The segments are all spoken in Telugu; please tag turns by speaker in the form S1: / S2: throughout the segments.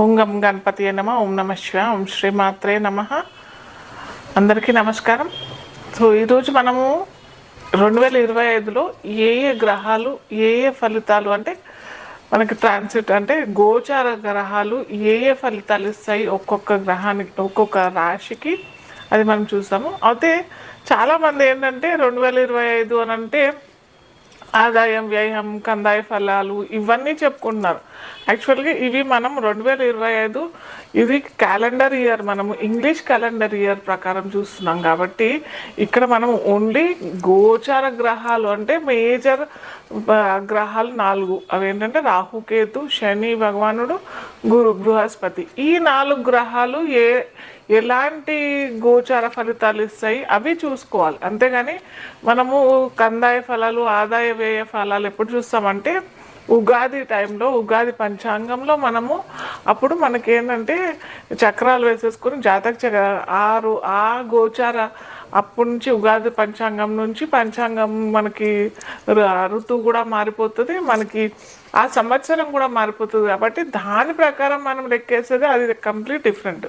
S1: ఓం గం గణపతి నమ ఓం నమ శివ ఓం శ్రీమాత్రే నమ. అందరికీ నమస్కారం. సో ఈరోజు మనము రెండు వేల ఇరవై ఐదులో ఏ ఏ గ్రహాలు ఏ ఏ ఫలితాలు అంటే మనకి ట్రాన్సిట్ అంటే గోచార గ్రహాలు ఏ ఏ ఫలితాలు ఇస్తాయి ఒక్కొక్క గ్రహానికి ఒక్కొక్క రాశికి అది మనం చూస్తాము. అయితే చాలామంది ఏంటంటే రెండు వేల ఇరవై ఐదు అని అంటే ఆదాయం వ్యయం కందాయ ఫలాలు ఇవన్నీ చెప్పుకుంటున్నారు. యాక్చువల్గా ఇవి మనం రెండు వేల ఇరవై ఐదు ఇది క్యాలెండర్ ఇయర్ మనము ఇంగ్లీష్ క్యాలెండర్ ఇయర్ ప్రకారం చూస్తున్నాం కాబట్టి ఇక్కడ మనం ఓన్లీ గోచార గ్రహాలు అంటే మేజర్ గ్రహాలు నాలుగు. అవి ఏంటంటే రాహుకేతు శని భగవానుడు గురు బృహస్పతి. ఈ నాలుగు గ్రహాలు ఏ ఎలాంటి గోచార ఫలితాలు ఇస్తాయి అవి చూసుకోవాలి. అంతేగాని మనము కందాయ ఫలాలు ఆదాయ వ్యయ ఫలాలు ఎప్పుడు చూస్తామంటే ఉగాది టైంలో ఉగాది పంచాంగంలో మనము అప్పుడు మనకేంటంటే చక్రాలు వేసేసుకొని జాతక చక్ర ఆరు ఆ గోచార అప్పటి నుంచి ఉగాది పంచాంగం నుంచి పంచాంగం మనకి ఋతువు కూడా మారిపోతుంది. మనకి ఆ సంవత్సరం కూడా మారిపోతుంది కాబట్టి దాని ప్రకారం మనం లెక్కేసేది అది కంప్లీట్ డిఫరెంట్.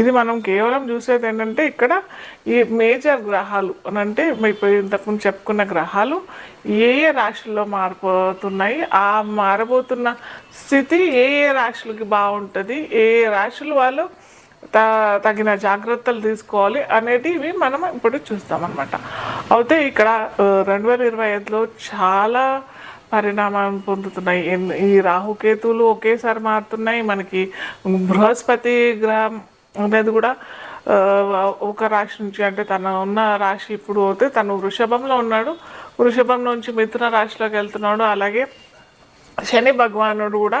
S1: ఇది మనం కేవలం చూసేది ఏంటంటే ఇక్కడ ఈ మేజర్ గ్రహాలు అని అంటే ఇప్పుడు ఇంతకుముందు చెప్పుకున్న గ్రహాలు ఏ ఏ రాశుల్లో మారిపోతున్నాయి ఆ మారబోతున్న స్థితి ఏ ఏ రాశులకి బాగుంటుంది ఏ ఏ రాశులు వాళ్ళు త తగిన జాగ్రత్తలు తీసుకోవాలి అనేటివి మనం ఇప్పుడు చూస్తామన్నమాట. అయితే ఇక్కడ రెండు వేల ఇరవై ఐదులో చాలా పరిణామం పొందుతున్నాయి. ఈ రాహుకేతువులు ఒకేసారి మారుతున్నాయి. మనకి బృహస్పతి గ్రహం అనేది కూడా ఒక రాశి నుంచి అంటే తన ఉన్న రాశి ఇప్పుడు అయితే తను వృషభంలో ఉన్నాడు. వృషభం నుంచి మిథున రాశిలోకి వెళ్తున్నాడు. అలాగే శని భగవానుడు కూడా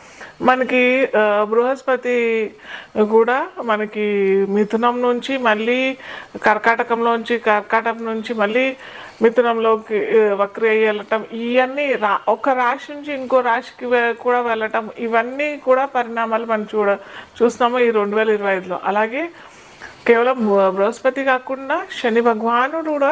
S1: మనకి బృహస్పతి కూడా మనకి మిథునం నుంచి మళ్ళీ కర్కాటకంలోంచి కర్కాటకం నుంచి మళ్ళీ మిథునంలోకి వక్రి అయ్యి వెళ్ళటం ఇవన్నీ రా ఒక రాశి నుంచి ఇంకో రాశికి కూడా వెళ్ళటం ఇవన్నీ కూడా పరిణామాలు మనం చూడ చూస్తున్నాము ఈ రెండు వేల ఇరవై ఐదులో. అలాగే కేవలం బృహస్పతి కాకుండా శని భగవానుడు కూడా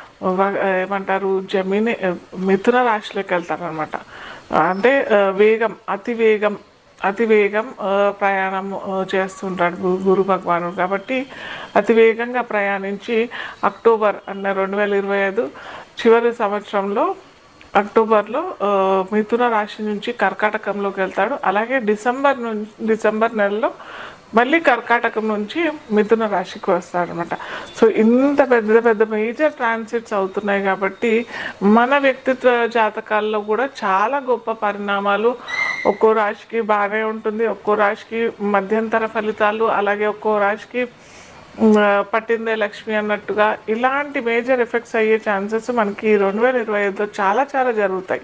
S1: ఏమంటారు జమీని మిథున రాశిలోకి వెళ్తారు అనమాట అంటే వేగం అతి వేగం అతి వేగం ప్రయాణం చేస్తుంటాడు గు- గురు భగవానుడు. కాబట్టి అతి వేగంగా ప్రయాణించి అక్టోబర్ అన్న రెండు వేల ఇరవై ఐదు చివరి సంవత్సరంలో అక్టోబర్లో మిథున రాశి నుంచి కర్కాటకంలోకి వెళ్తాడు. అలాగే డిసెంబర్ నుంచి డిసెంబర్ నెలలో మళ్ళీ కర్కాటకం నుంచి మిథున రాశికి వస్తాడనమాట సో ఇంత పెద్ద పెద్ద మేజర్ ట్రాన్సిట్స్ అవుతున్నాయి కాబట్టి మన వ్యక్తిత్వ జాతకాల్లో కూడా చాలా గొప్ప పరిణామాలు ఒక్కో రాశికి బాగానే ఉంటుంది ఒక్కో రాశికి మధ్యంతర ఫలితాలు అలాగే ఒక్కో రాశికి పట్టిందే లక్ష్మి అన్నట్టుగా ఇలాంటి మేజర్ ఎఫెక్ట్స్ అయ్యే ఛాన్సెస్ మనకి రెండు వేల ఇరవై ఐదులో చాలా చాలా జరుగుతాయి.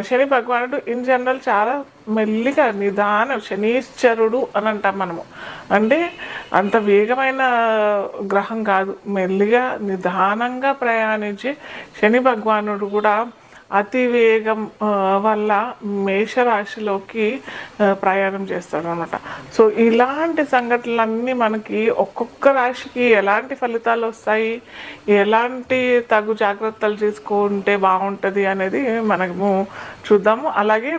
S1: శని భగవానుడు ఇన్ జనరల్ చాలా మెల్లిగా నిదానం శనీశ్వరుడు అని అంటాం మనము. అంటే అంత వేగమైన గ్రహం కాదు. మెల్లిగా నిదానంగా ప్రయాణించి శని భగవానుడు కూడా అతి వేగం వల్ల మేషరాశిలోకి ప్రయాణం చేస్తాడు అనమాట సో ఇలాంటి సంఘటనలన్నీ మనకి ఒక్కొక్క రాశికి ఎలాంటి ఫలితాలు వస్తాయి? ఎలాంటి తగు జాగ్రత్తలు తీసుకుంటే బాగుంటుంది అనేది మనము చూద్దాము. అలాగే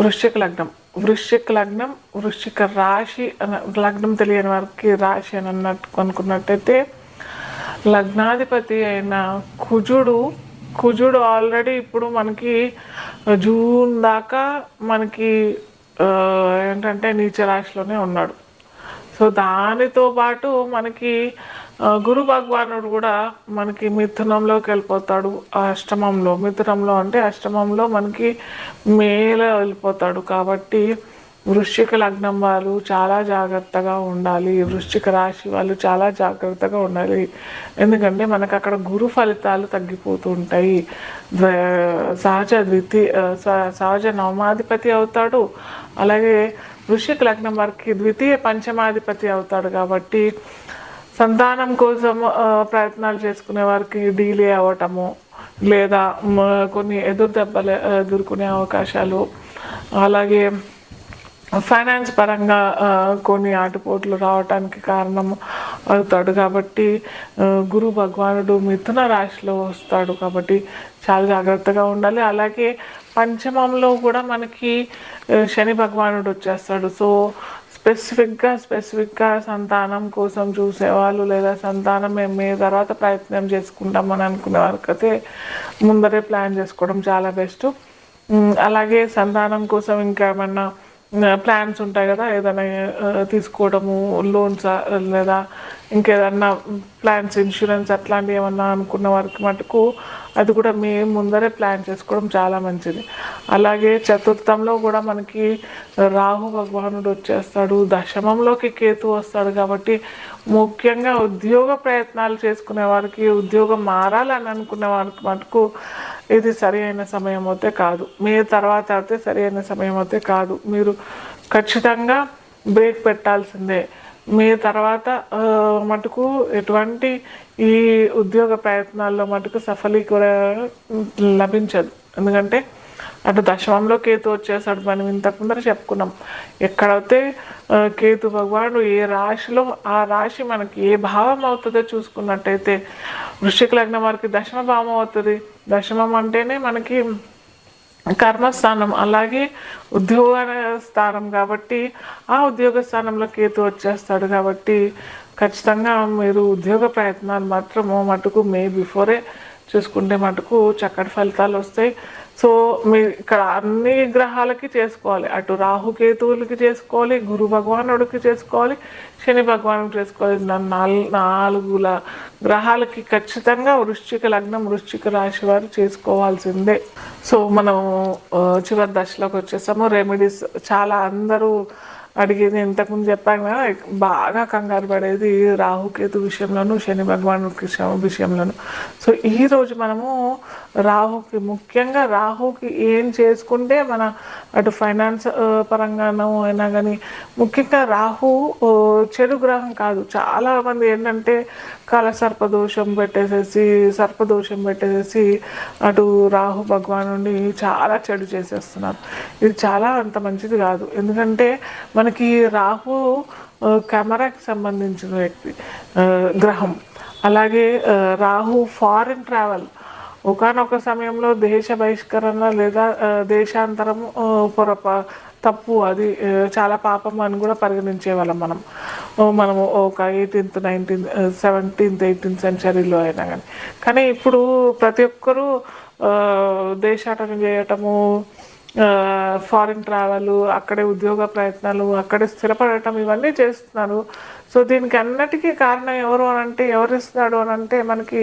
S1: వృశ్చిక లగ్నం వృశ్చిక లగ్నం వృశ్చిక రాశి అన లగ్నం తెలియని వారికి రాశి అని అన్నట్టు అనుకున్నట్టయితే లగ్నాధిపతి అయిన కుజుడు కుజుడు ఆల్రెడీ ఇప్పుడు మనకి జూన్ దాకా మనకి ఏంటంటే నీచ రాశిలోనే ఉన్నాడు. సో దానితో పాటు మనకి గురు భగవానుడు కూడా మనకి మిథునంలోకి వెళ్ళిపోతాడు. అష్టమంలో. మిథునంలో అంటే అష్టమంలో మనకి మేలో వెళ్ళిపోతాడు. కాబట్టి వృశ్చిక లగ్నం వాళ్ళు చాలా జాగ్రత్తగా ఉండాలి. వృశ్చిక రాశి వాళ్ళు చాలా జాగ్రత్తగా ఉండాలి. ఎందుకంటే మనకు అక్కడ గురు ఫలితాలు తగ్గిపోతూ ఉంటాయి సహజ ద్వితీయ స- సహజ నవమాధిపతి అవుతాడు. అలాగే వృశ్చిక లగ్నం వారికి ద్వితీయ పంచమాధిపతి అవుతాడు. కాబట్టి సంతానం కోసం ప్రయత్నాలు చేసుకునే వారికి డీలే అవ్వటము లేదా కొన్ని ఎదురు దెబ్బలు ఎదుర్కొనే అవకాశాలు. అలాగే ఫైనాన్స్ పరంగా కొన్ని ఆటుపోట్లు రావటానికి కారణం అవుతాడు కాబట్టి గురు భగవానుడు మిథున రాశిలో వస్తాడు కాబట్టి చాలా జాగ్రత్తగా ఉండాలి. అలాగే పంచమంలో కూడా మనకి శని భగవానుడు వచ్చేస్తాడు. సో స్పెసిఫిక్గా స్పెసిఫిక్గా సంతానం కోసం చూసేవాళ్ళు లేదా సంతానం మేము తర్వాత ప్రయత్నం చేసుకుంటామని అనుకునే వారికైతే ముందరే ప్లాన్ చేసుకోవడం చాలా బెస్ట్. అలాగే సంతానం కోసం ఇంకా ఏమన్నా ప్లాన్స్ ఉంటాయి కదా ఏదైనా తీసుకోవడము లోన్స్ లేదా ఇంకేదన్నా ప్లాన్స్ ఇన్సూరెన్స్ అట్లాంటివి ఏమన్నా అనుకున్న వారికి మటుకు అది కూడా మేము ముందరే ప్లాన్ చేసుకోవడం చాలా మంచిది. అలాగే చతుర్థంలో కూడా మనకి రాహు భగవానుడు వచ్చేస్తాడు దశమంలోకి కేతు వస్తాడు కాబట్టి ముఖ్యంగా ఉద్యోగ ప్రయత్నాలు చేసుకునే వారికి ఉద్యోగం మారాలని అనుకునే వారికి మటుకు ఇది సరి అయిన సమయం అయితే కాదు. మీ తర్వాత అయితే సరి అయిన సమయం అయితే కాదు. మీరు ఖచ్చితంగా బ్రేక్ పెట్టాల్సిందే. మీ తర్వాత మటుకు ఎటువంటి ఈ ఉద్యోగ ప్రయత్నాల్లో మటుకు సఫలీకర లభించదు. ఎందుకంటే అటు దశమంలో కేతు వచ్చేసాడు మనం ఇంతకు ముందర చెప్పుకున్నాం. ఎక్కడైతే కేతు భగవానుడు ఏ రాశిలో ఆ రాశి మనకి ఏ భావం అవుతుందో చూసుకున్నట్టయితే వృశ్చిక లగ్నం వారికి దశమ భావం అవుతుంది. దశమం అంటేనే మనకి కర్మస్థానం అలాగే ఉద్యోగ స్థానం కాబట్టి ఆ ఉద్యోగ స్థానంలో కేతు వచ్చేస్తాడు కాబట్టి ఖచ్చితంగా మీరు ఉద్యోగ ప్రయత్నాలు మాత్రము మటుకు మే బిఫోరే చూసుకుంటే మటుకు చక్కటి ఫలితాలు వస్తాయి. సో మీ ఇక్కడ అన్ని గ్రహాలకి చేసుకోవాలి. అటు రాహుకేతువులకి చేసుకోవాలి గురు భగవానుడికి చేసుకోవాలి శని భగవానుడికి చేసుకోవాలి. నాలుగు నాలుగుల గ్రహాలకి ఖచ్చితంగా వృశ్చిక లగ్నం వృశ్చిక రాశి వారు చేసుకోవాల్సిందే. సో మనం చివరి దశలోకి వచ్చేసాము. రెమెడీస్ చాలా అందరూ అడిగేది ఇంతకుముందు చెప్పాను కదా బాగా కంగారు పడేది రాహుకేతు విషయంలోనూ శని భగవాను విషయంలోను. సో ఈరోజు మనము రాహుకి ముఖ్యంగా రాహుకి ఏం చేసుకుంటే మన అటు ఫైనాన్స్ పరంగానో అయినా కానీ ముఖ్యంగా రాహు చెడు గ్రహం కాదు. చాలామంది ఏంటంటే కాల సర్పదోషం పెట్టేసేసి సర్పదోషం పెట్టేసేసి అటు రాహు భగవాను చాలా చెడు చేసేస్తున్నారు. ఇది చాలా అంత మంచిది కాదు. ఎందుకంటే మనకి రాహు కెమెరాకి సంబంధించిన వ్యక్తి గ్రహం. అలాగే రాహు ఫారిన్ ట్రావెల్. ఒకనొక సమయంలో దేశ బహిష్కరణ లేదా దేశాంతరం పొరప తప్పు అది చాలా పాపం అని కూడా పరిగణించే వాళ్ళం మనం. మనము ఒక ఎయిటీన్త్ నైన్టీన్త్ సెవెంటీన్త్ ఎయిటీన్త్ సెంచరీలో అయినా కానీ. కానీ ఇప్పుడు ప్రతి ఒక్కరూ దేశాటన చేయటము ఫారిన్ ట్రావెల్ అక్కడే ఉద్యోగ ప్రయత్నాలు అక్కడే స్థిరపడటం ఇవన్నీ చేస్తున్నారు. సో దీనికి అన్నిటికీ కారణం ఎవరు అని అంటే ఎవరు ఇస్తున్నాడు అని అంటే మనకి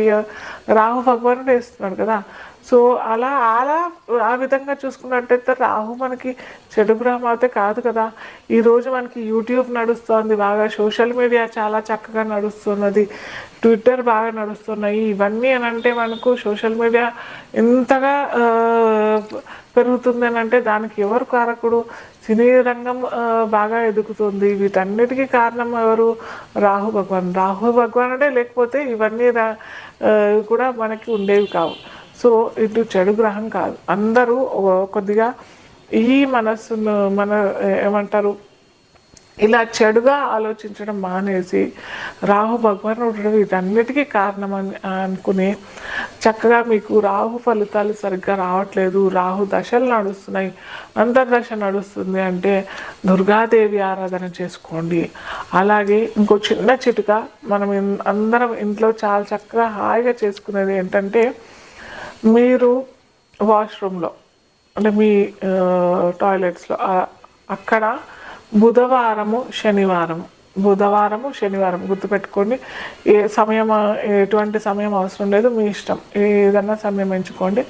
S1: రాహు భగవానుడు ఇస్తున్నాడు కదా. సో అలా అలా ఆ విధంగా చూసుకున్నట్టయితే రాహు మనకి చెడు గ్రహం అయితే కాదు కదా. ఈరోజు మనకి యూట్యూబ్ నడుస్తుంది బాగా సోషల్ మీడియా చాలా చక్కగా నడుస్తున్నది ట్విట్టర్ బాగా నడుస్తున్నాయి. ఇవన్నీ అని అంటే మనకు సోషల్ మీడియా ఎంతగా పెరుగుతుంది అని అంటే దానికి ఎవరు కారకుడు? సినీ రంగం బాగా ఎదుగుతుంది. వీటన్నిటికీ కారణం ఎవరు? రాహు భగవాన్. రాహు భగవాన్ అంటే లేకపోతే ఇవన్నీ కూడా మనకి ఉండేవి కావు. సో ఇటు చెడు గ్రహం కాదు. అందరూ కొద్దిగా ఈ మనస్సును మన ఏమంటారు ఇలా చెడుగా ఆలోచించడం మానేసి రాహు భగవానుడు వీటన్నిటికీ కారణం అని అనుకుని చక్కగా మీకు రాహు ఫలితాలు సరిగ్గా రావట్లేదు. రాహు దశలు నడుస్తున్నాయి. అంతర్దశ నడుస్తుంది అంటే దుర్గాదేవి ఆరాధన చేసుకోండి. అలాగే ఇంకో చిన్న చిటుక మనం అందరం ఇంట్లో చాలా చక్కగా హాయిగా చేసుకునేది ఏంటంటే మీరు వాష్రూమ్లో అంటే మీ టాయిలెట్స్లో అక్కడ బుధవారము శనివారము బుధవారము శనివారం గుర్తుపెట్టుకోండి. ఏ సమయం ఎటువంటి సమయం అవసరం లేదు మీ ఇష్టం. ఏదన్నా సమయం ఎంచుకోండి.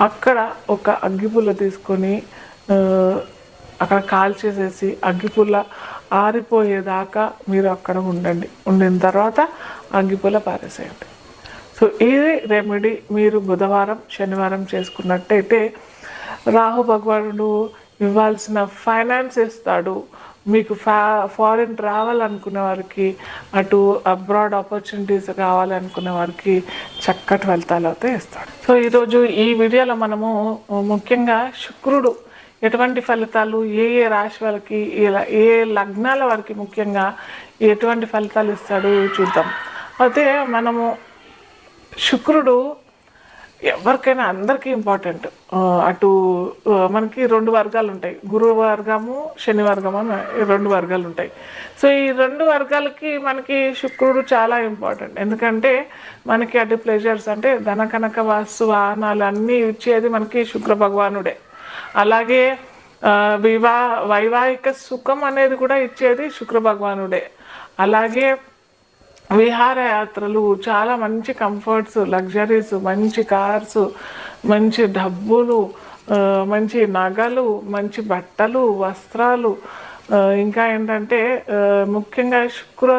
S1: అక్కడ ఒక అగ్గిపుల్ల తీసుకొని అక్కడ కాల్చేసేసి అగ్గిపుల్ల ఆరిపోయేదాకా మీరు అక్కడ ఉండండి. ఉండిన తర్వాత అగ్గిపుల్ల పారేసేయండి. సో ఇది రెమెడీ మీరు బుధవారం శనివారం చేసుకున్నట్టయితే రాహు భగవానుడు ఇవ్వాల్సిన ఫైనాన్స్ ఇస్తాడు మీకు ఫా ఫారిన్ ట్రావెల్ అనుకునే వారికి అటు అబ్రాడ్ ఆపర్చునిటీస్ కావాలనుకునే వారికి చక్కటి ఫలితాలు అయితే ఇస్తాడు. సో ఈరోజు ఈ వీడియోలో మనము ముఖ్యంగా శుక్రుడు ఎటువంటి ఫలితాలు ఏ ఏ రాశి వాళ్ళకి ఏ లగ్నాల వారికి ముఖ్యంగా ఎటువంటి ఫలితాలు ఇస్తాడు చూద్దాం. అయితే మనము శుక్రుడు ఎవరికైనా అందరికీ ఇంపార్టెంట్. అటు మనకి రెండు వర్గాలు ఉంటాయి గురు వర్గము శని వర్గము అని రెండు వర్గాలు ఉంటాయి సో ఈ రెండు వర్గాలకి మనకి శుక్రుడు చాలా ఇంపార్టెంట్. ఎందుకంటే మనకి అటు ప్లెజర్స్ అంటే ధన కనక వాసు వాహనాలు అన్నీ ఇచ్చేది మనకి శుక్ర భగవానుడే. అలాగే వివా వైవాహిక సుఖం అనేది కూడా ఇచ్చేది శుక్ర భగవానుడే. అలాగే విహారయాత్రలు చాలా మంచి కంఫర్ట్స్ లగ్జరీస్ మంచి కార్స్ మంచి డబ్బులు మంచి నగలు మంచి బట్టలు వస్త్రాలు. ఇంకా ఏంటంటే ముఖ్యంగా శుక్ర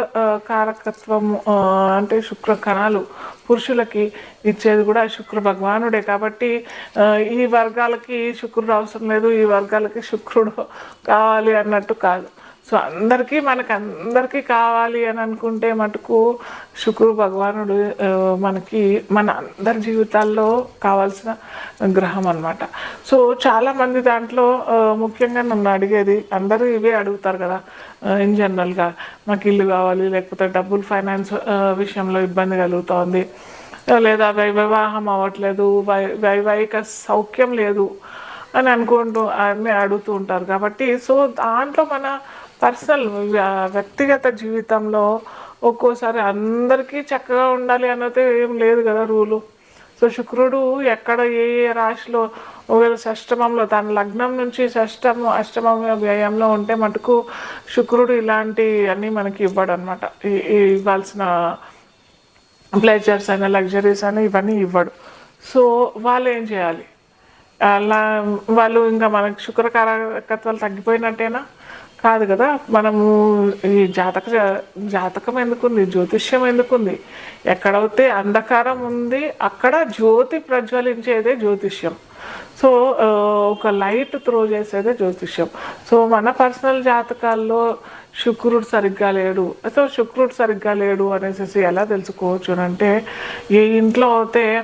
S1: కారకత్వం అంటే శుక్ర కణాలు పురుషులకి ఇచ్చేది కూడా శుక్ర భగవానుడే కాబట్టి ఈ వర్గాలకి శుక్రుడు అవసరం లేదు ఈ వర్గాలకి శుక్రుడు కావాలి అన్నట్టు కాదు. సో అందరికీ మనకు అందరికీ కావాలి అని అనుకుంటే మటుకు శుక్రు భగవానుడు మనకి మన అందరి జీవితాల్లో కావాల్సిన గ్రహం అనమాట సో చాలామంది దాంట్లో ముఖ్యంగా నన్ను అడిగేది అందరూ ఇవే అడుగుతారు కదా ఇన్ జనరల్గా మాకు ఇల్లు కావాలి లేకపోతే డబ్బులు ఫైనాన్స్ విషయంలో ఇబ్బంది కలుగుతోంది. లేదా వివాహం అవ్వట్లేదు వై వైవాహిక సౌఖ్యం లేదు అని అనుకుంటూ అన్నీ అడుగుతూ ఉంటారు. కాబట్టి సో దాంట్లో మన పర్సనల్ వ్యక్తిగత జీవితంలో ఒక్కోసారి అందరికీ చక్కగా ఉండాలి అన్నది ఏం లేదు కదా రూలు. సో శుక్రుడు ఎక్కడ ఏ ఏ రాశిలో ఒకవేళ షష్టమంలో తన లగ్నం నుంచి షష్టము అష్టమం వ్యయంలో ఉంటే మటుకు శుక్రుడు ఇలాంటి అన్నీ మనకి ఇవ్వడు అనమాట ఇవ్వాల్సిన ప్లెజర్స్ అయినా లగ్జరీస్ అయినా ఇవన్నీ ఇవ్వడు. సో వాళ్ళు ఏం చేయాలి? అలా వాళ్ళు ఇంకా మనకి శుక్రకారకత్వాలు తగ్గిపోయినట్టేనా? కాదు కదా? మనము ఈ జాతక జాతకం ఎందుకుంది? జ్యోతిష్యం ఎందుకుంది? ఎక్కడైతే అంధకారం ఉంది అక్కడ జ్యోతి ప్రజ్వలించేదే జ్యోతిష్యం. సో ఒక లైట్ త్రో చేసేదే జ్యోతిష్యం. సో మన పర్సనల్ జాతకాల్లో శుక్రుడు సరిగ్గా లేడు. సో శుక్రుడు సరిగ్గా లేడు అనేసి ఎలా తెలుసుకోవచ్చు అంటే ఏ ఇంట్లో అయితే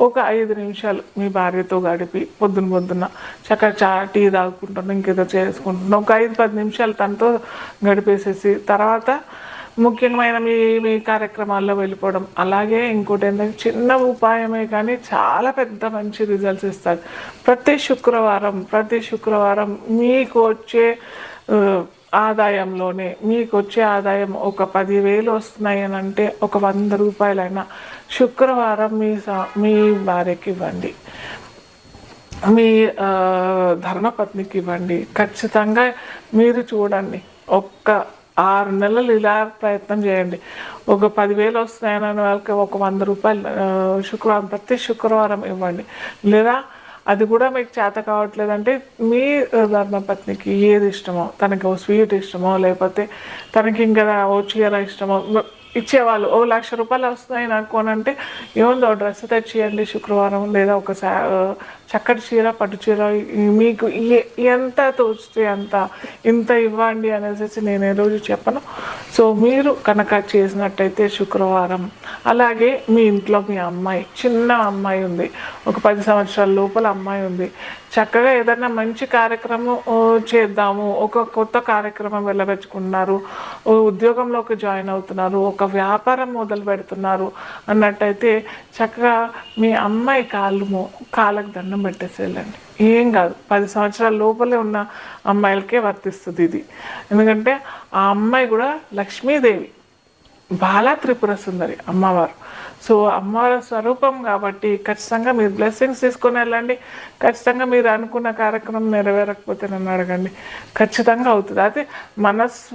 S1: ఒక ఐదు నిమిషాలు మీ భార్యతో గడిపి పొద్దున పొద్దున్న చక్కగా చా టీ తాగుకుంటున్నాం ఇంకేదో చేసుకుంటున్నాం. ఒక ఐదు పది నిమిషాలు తనతో గడిపేసేసి తర్వాత ముఖ్యమైన మీ మీ కార్యక్రమాల్లో వెళ్ళిపోవడం. అలాగే ఇంకోటి ఏంటంటే చిన్న ఉపాయమే కానీ చాలా పెద్ద మంచి రిజల్ట్స్ ఇస్తారు. ప్రతి శుక్రవారం ప్రతి శుక్రవారం మీకు వచ్చే ఆదాయంలోనే మీకు వచ్చే ఆదాయం ఒక పదివేలు వస్తున్నాయి అని అంటే ఒక వంద రూపాయలైనా శుక్రవారం మీ మీ భార్యకి ఇవ్వండి మీ ధర్మపత్నికి ఇవ్వండి ఖచ్చితంగా మీరు చూడండి. ఒక్క ఆరు నెలలు ఇలా ప్రయత్నం చేయండి. ఒక పదివేలు వస్తున్నాయని వాళ్ళకి ఒక వంద రూపాయలు శుక్రవారం ప్రతి శుక్రవారం ఇవ్వండి. లేదా అది కూడా మీకు చేత కావట్లేదంటే మీ ధర్మపత్నికి ఏది ఇష్టమో తనకి స్వీట్ ఇష్టమో లేకపోతే తనకి ఇంకా ఓ ఇష్టమో ఇచ్చేవాళ్ళు ఓ లక్ష రూపాయలు వస్తున్నాయి నాకు అంటే ఏముందో డ్రెస్ తెచ్చియండి శుక్రవారం లేదా ఒక చక్కటి చీర పట్టు చీర మీకు ఎంత తోచితే అంత ఇంత ఇవ్వండి అనేసి నేను ఏ రోజు చెప్పను. సో మీరు కనుక చేసినట్టయితే శుక్రవారం అలాగే మీ ఇంట్లో మీ అమ్మాయి చిన్న అమ్మాయి ఉంది ఒక పది సంవత్సరాల లోపల అమ్మాయి ఉంది చక్కగా ఏదైనా మంచి కార్యక్రమం చేద్దాము. ఒక కొత్త కార్యక్రమం వెళ్ళబెచ్చుకుంటున్నారు ఉద్యోగంలోకి జాయిన్ అవుతున్నారు. ఒక వ్యాపారం మొదలు పెడుతున్నారు అన్నట్టయితే చక్కగా మీ అమ్మాయి కాళ్ళు కాళ్ళకు దండం పెట్టేసేయాలండి. ఏం కాదు. పది సంవత్సరాల లోపలే ఉన్న అమ్మాయిలకే వర్తిస్తుంది ఇది. ఎందుకంటే ఆ అమ్మాయి కూడా లక్ష్మీదేవి బాలా త్రిపుర సుందరి అమ్మవారు. సో అమ్మవారి స్వరూపం కాబట్టి ఖచ్చితంగా మీరు బ్లెస్సింగ్స్ తీసుకొని వెళ్ళండి. ఖచ్చితంగా మీరు అనుకున్న కార్యక్రమం నెరవేరకపోతే నన్ను అడగండి. ఖచ్చితంగా అవుతుంది. అయితే మనస్సు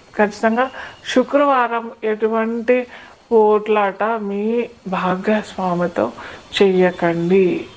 S1: ఖచ్చితంగా శుక్రవారం ఎటువంటి పోట్లాట మీ భాగస్వామితో చెయ్యకండి.